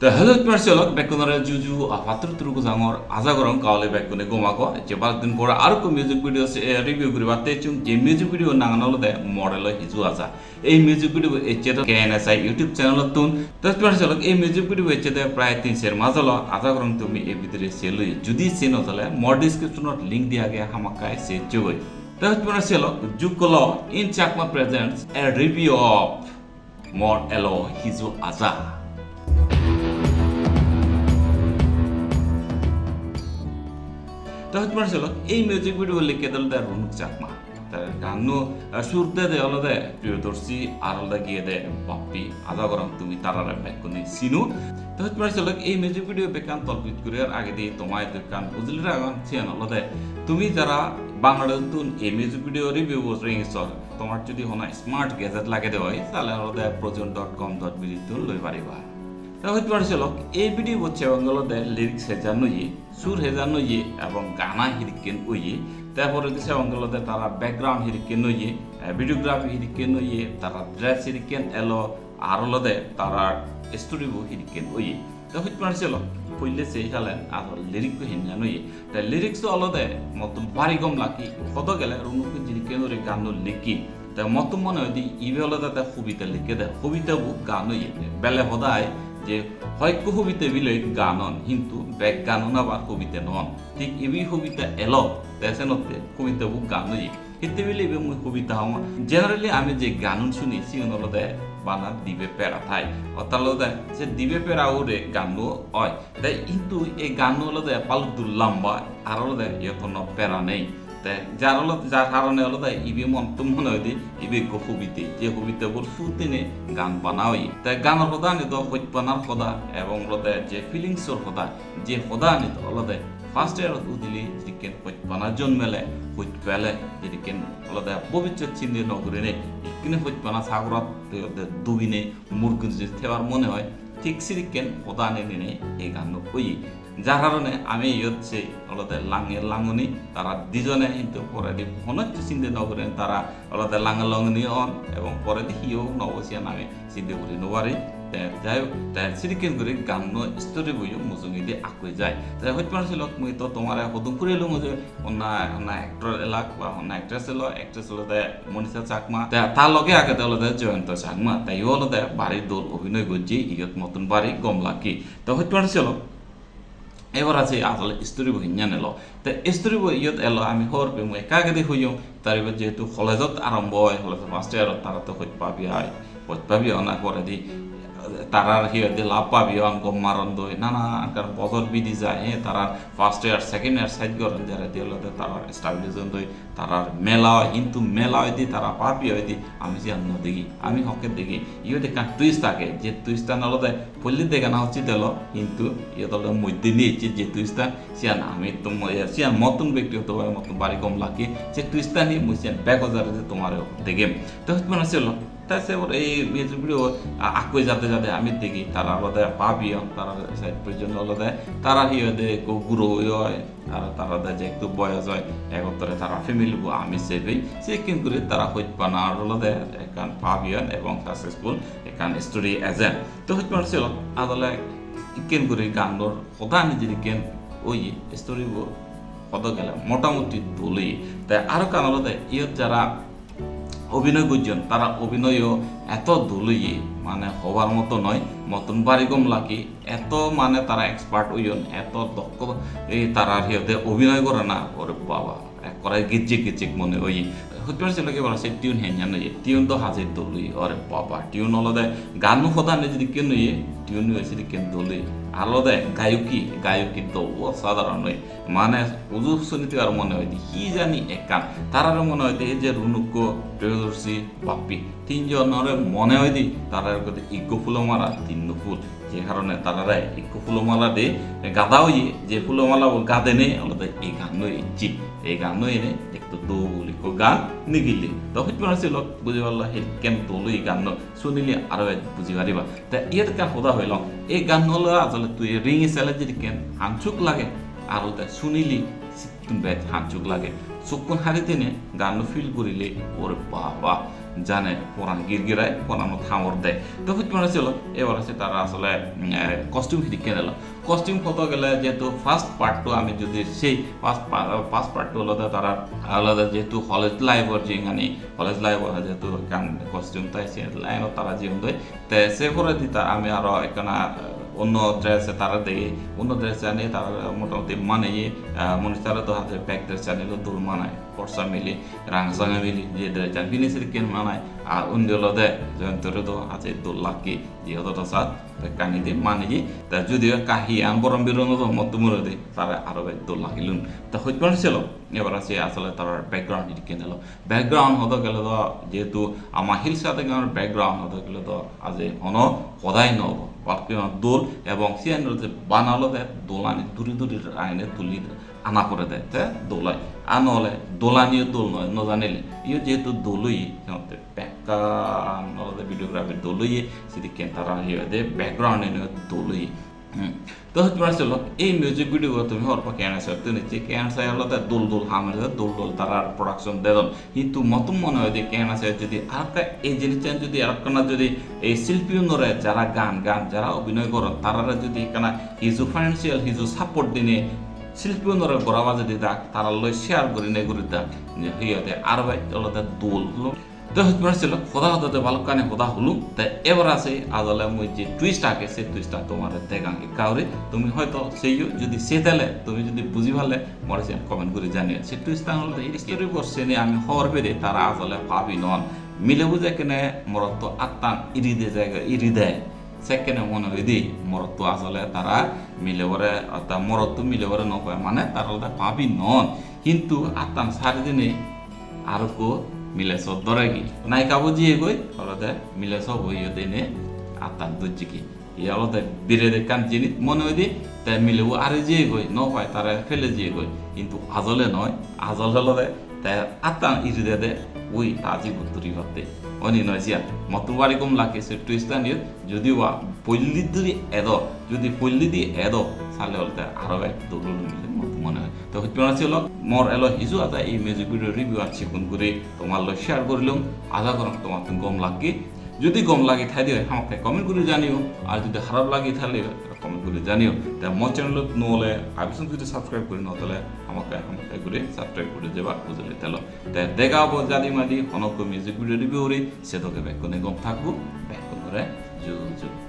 다 헤드 마르셜 백군어의 주주 아 파트르 트루고 장어 아자거랑 가을에 백군의 고마고 이제 발든 보라 아르코 뮤직 video review করি বাতে চুম যে মিউজিক ভিডিও নাঙানো দে মডেল হিজু আজা এই মিউজিক ভিডিও এচে তো কেএনএসআই ইউটিউব চ্যানেল তুন দশ মার্শাল এই মিউজিক ভিডিও এচে দে প্রায় তিন সের মাঝল আজাগরং তুমি এই ভিতরে সেলুই যদি সে নতলে মড ডিসক্রিপশনত লিংক দিয়া গে হামাকায় সে চুই দশ মার্শাল যুগল in Chakma presents a review of model হিজু আজা মিউজিক ভিডিও লিখে দিল তার রুনুক চাকমা। তার গানো সুরতে দে অলদে প্রিয়দর্শী আর অলদে গিয়ে দে, বাপ্পি আদা গরম তুমি তারারে বেকুনি সিনু। তোমার ছিল, এই মিউজিক ভিডিও বেকান তলবিত করে আর আগে দিয়ে তোমায় কান বুঝলি রাগান ছিয়ান অলদে তুমি যারা বাংলাদেশ তুন এই মিউজিক ভিডিও রিভিউ রিংস তোমার যদি হনা স্মার্ট গ্যাজেট লাগে দেওয়া হয় তাহলে অলদে প্রজন ডট কম ডট বিডি তুন লই পারিবা হইতে পারছিল এই ভিডিও হচ্ছে বাংলাতে লিরিক্স হেজানো ইয়ে সুর হেজানো ইয়ে এবং গানা হিরিকেন ওইয়ে তারপরে দিছে বাংলাতে তারা ব্যাকগ্রাউন্ড হিরিকেন ইয়ে ভিডিওগ্রাফি হিরিকেন ইয়ে তারা ড্রেস হিরিকেন এলো, আর হলদে তারা স্টুডিও হিরিকেন ওইয়ে তা পারছিল পইলে সেই খালেন আর লিরিক হিনজানো ইয়ে। তা লিরিক্স অলদে মতন বাড়ি গম লাকি কত গেলে রুনুকে জিরিকেন গান লিখি। তা মত মনে হয় হলো তাতে কবিতা লিখে দেয় কবিতাবু গান ইয়ে। বেলে সদায় যে হয় কবিতা বিলৈ গানন, কিন্তু বেগ গানন আবার কবিতা নন। ঠিক এবি কবিতা এল তেসেনতে কবিতাবু গানই। হিতে বিলে এবে মই কবিতা হম জেনারেলি আমি যে গানন শুনি সিউন অলদে বানা দিবে পেরা থাই অতালদে সে দিবে পেরা ওরে গানো হয়। তাই কিন্তু এই গান অলদে পালুদুল লম্বা আর অলদে ইয়তন পেরা নেই। তে যার হলো, যার কারণে হলো তাই ইবি মন, তো মনে হয় ইবি কবিতে, যে কবিতা বোর সুতিনে গান বানাওই তাই গানের সদা নিত সত্যানার সদা এবং হলদে যে ফিলিংসর সদা যে সদা নিত হলদে ফার্স্ট ইয়ারত উদিলি যিকেন সত্যানা জন্মেলে সত্য পেলে যিকেন হলদে পবিত্র চিন্তে নগরিনে ইকিনে সত্যানা সাগরত দুবিনে মুরগুন যদি থেবার মনে হয়, ঠিক সিরিকেন সদা নিনে এই গান কই যার কারণে আমি হচ্ছে অলদে লাঙের লাঙনি, তারা দুজনে কিন্তু পরে দি হনচ্ছে চিন্তা নকরেন তারা অলদে লাঙের লাঙনি হন এবং পরে হিও নবসিয়ান আমি চিন্তা করি নবারি। যাই তাই সিরিকেন করে গান স্টোরি বইও মুজুঙি দিয়ে আকুই যায়। তাই হইতে পারছিল মুই তো তোমার হদম করে এলো যে অন্যা অন্যা অ্যাক্টর এলাক বা অন্যা অ্যাক্ট্রেস এলো অ্যাক্ট্রেস হলো দে মনীষা চাকমা। তার লগে আগে তাহলে দে জয়ন্ত চাকমা তাই হলো দে বাড়ির দোল অভিনয় করছি, ইয়ত মতন বাড়ি গমলাকি। তো হইতে পারছিল এবার আছে আসলে স্ত্রী বই নিয়ে এলো তে স্টোরি বই ইয়ত এলো আমি হর পে একাগেদি একাগে হইম তার যেহেতু কলেজত আরম্ভ হয় কলেজ ফার্স্ট ইয়ারত তারা তো হইত পাবি হয় হইত পাবি দি। তারার হিয়তে লাভ পাবি অন গম মারন দই নানা কারণ বছর বিধি যায়। হ্যাঁ তারার first year second year side করেন যারা দিলে তারার স্টাবলিশন দই তারার মেলা হয়। কিন্তু মেলা হয় দি তারা পাবি হয় দি, আমি যে অন্য দেখি আমি হকের দেখি ইয়ে দেখা টুইস্ট থাকে, যে টুইস্টটা নলদে পল্লি দেখা না হচ্ছে দিল, কিন্তু ইয়ে দলের মধ্যে নিয়েছি যে টুইস্টটা সিয়ান আমি তো সিয়ান মতন ব্যক্তি হতে পারে মতন বাড়ি কম লাগে সে টুইস্টটা নিয়ে মুই সিয়ান ব্যাক হাজারে যে তোমার দেখে তো মানে ছিল তারপর এই ভিডিও আকুই যাতে যাতে আমি দেখি। তারা আলাদা পাবি তারা সাইড পর্যন্ত আলাদা। তারা হিয়ে গুরু হয় আর তারা যে একটু বয়স হয়, একত্রে তারা ফ্যামিলি আমি সেভি সে কিন্তু তারা হইত আর আলাদা, এখান পাবিয়ান এবং সাকসেসফুল এখান স্টোরি এজেন্ট তো হইত পারছিল আদালে কেন করে গানর সদা নিজের কেন, ওই স্টোরি কত গেলে মোটামুটি দলি তাই আরও কারণ আলাদা, ইয়ত যারা অভিনয় করছেন তারা অভিনয়ও এত দুলইয়ে মানে হবার মতো নয়। মতন বাড়িগম লাগি, এত মানে তারা এক্সপার্ট হইন এত দক্ষ তারা হিয়তে অভিনয় করে না। ওরে বাবা করে গিচিক গিচিক মনে ওই হতে পারছিল কি বলা টিউন হেন, জানো টিউন তো হাজির দলুই ওরে বাবা, টিউন হলদে গানও সদানে যদি কেন ইয়ে? টিউন হয়েছে কেন দলুই আলাদা গায়কি গায়কি তো অসাধারণ নয় মানে উজু শুনিতে আর মনে হয় কি জানি একান। তারারও মনে হয় এই যে রুনুক্য প্রিয়দর্শী বাপ্পি তিনজনের মনে হয় দি তারা কথা ইজ্ঞ মারা তিন ফুল যে কারণে তারারা ইজ্ঞ ফুলমালা দিয়ে গাদা হইয়ে যে ফুলমালা গাদে নেই আলাদা এই গান ইচ্ছি এই গান এনে একটু দৌলিক গান নিগিলি তখন কি ছিল বুঝি পারল সেই কেন দৌলো এই গান শুনিলে আরও বুঝি পারিবা তা ইয়ার কান সদা হইল এই গান হলো আসলে তুই রিং চালে যদি কেন হাঁচুক লাগে আর তা শুনিলি হাঁচুক লাগে চকুন হারিতে নে গান ফিল করিলে ওর বাবা জানে পরান গিরগিরায় পরানো থামর দেয়। তো হচ্ছে মানে ছিল, এবার আছে তারা আসলে কস্টিউম হিদিকে নিল। কস্টিউম কত গেলে যেহেতু ফার্স্ট পার্টটো আমি যদি সেই ফার্স্ট ফার্স্ট পার্টটো আলাদা, তারা আলাদা যেহেতু কলেজ লাইফর যেখানে কলেজ লাইফ যেহেতু কস্টিউম তাই সে লাইনও তারা জীবন দেয়। তে সে করে দিতা, আমি আরও এখানে অন্য ড্রেসে তারা দেখি অন্য ড্রেস জানি তারা মোটামুটি মানে মনে তারা তো হাতে ব্যাগ ড্রেস জানিল দূর মানায়, পরসা মিলি রাংসাঙা মিলি, যে ড্রেস জানি বিনিসের কেন মানায়? আর অন্য দে জয়ন্তরে তো হাতে দোল লাকি যিহেতু সাত কানি দিয়ে মানে যে তা যদিও কাহি আন বরম মত মরে দে তারা আরও দোল লাগিলুন। তা হইতে ছিল এবার আছে আসলে তার ব্যাকগ্রাউন্ড দিকে নিল ব্যাকগ্রাউন্ড হতে গেলে তো যেহেতু আমার হিল সাথে গানের ব্যাকগ্রাউন্ড হতে গেলে তো আজ হন সদায় নব। বাকি দোল এবং সিয়ান যে বানালো দেয় দোল আনি, দূরে দূরে আইনে তুলি আনা করে দেয়, তে দোলায় আর নহলে দোলানিও দোল নয়, নজানিলে। ইও যেহেতু দোলই সিহঁতে পেকা নহলে ভিডিওগ্রাফির দোলই, সেদিকে তারা ইয়ে দে ব্যাকগ্রাউন্ড এনে দোলই। তো হচ্ছে ছিল এই মিউজিক ভিডিও তুমি কেন আসে? তুমি যে কেন আসে হলো তার দোল দোল হামের দোল দোল তারা প্রোডাকশন দেন কিন্তু মতন মনে হয় যে কেন আসে, যদি আরেকটা এই জিনিসটা যদি আরেকটা যদি এই শিল্পী নরে যারা গান গান, যারা অভিনয় করেন তারা যদি এখানে হিজু ফাইন্যান্সিয়াল হিজু সাপোর্ট দিনে শিল্পী নরে গড়াবা যদি দাক তারা লই শেয়ার করি নে করি দাক যে হিয়তে আর ভাই চলো দোল তো হতে পারছিল খোদা হতে ভালো কানে খোদা হলু তাই এবার আছে আদলে মুই যে টুইস্ট আগে সেই টুইস্টটা তোমার দেখাঙ্গি কাউরে তুমি হয়তো সেই যদি সে তাহলে তুমি যদি বুঝি ভালে মরে সে কমেন্ট করে জানিয়ে সে টুইস্টটা হলো স্টোরি করছে নি আমি হওয়ার পেরে তারা আসলে ভাবি নন মিলে বুঝে কেনে মরত তো আত্মা ইরি দে জায়গা ইরি দেয়। সেকেন্ডে মনে হয় দি মরত তো আসলে তারা মিলে বরে অর্থাৎ মরত তো মিলে বরে নকয় মানে তারা পাবি নন কিন্তু আত্মান সারি দিনে আর কো মিলে সব দরেগি নায়িকা বুঝিয়ে গই হলদে মিলে সব হইয়ে দেনে আত্মান দুজিকি ইয়ালতে বিরে দেখান জিনিস মনে হয় দি তাই মিলে ও আরে যেয়ে গই ন পায় তারা ফেলে যেয়ে গই কিন্তু আজলে নয় আজল হলদে তাই আত্মা ইরি দে দে ওই আজি বুতুরি হতে অনি নয় জিয়া মতো বাড়ি কম লাগে সে টুইস্টা নিয়ে যদিও পল্লি যদি এদ, যদি পল্লি দিয়ে এদ সালে হলতে আরও এক দৌড় মিলে মনে হয়। তো হচ্ছে ছিল মোর এলো হিজু আদা এই মিউজিক ভিডিও রিভিউ আছে কোন করে তোমার লয় শেয়ার করিলাম আধা করম তোমার গম লাগে। যদি গম লাগে থাই দিয়ে আমাকে কমেন্ট করে জানিও। আর যদি খারাপ লাগে তাহলে কমেন্ট করে জানিও। তা মোর চ্যানেল নহলে আবিসন যদি সাবস্ক্রাইব করি ন আমাকে আমাকে করে সাবস্ক্রাইব করে যাবা বুঝলে তাহলে তাই দেখা হব জাদি মাদি অনক মিউজিক ভিডিও রিভিউ রে তোকে ব্যাক করে গম থাকব ব্যাক করে যুগ যুগ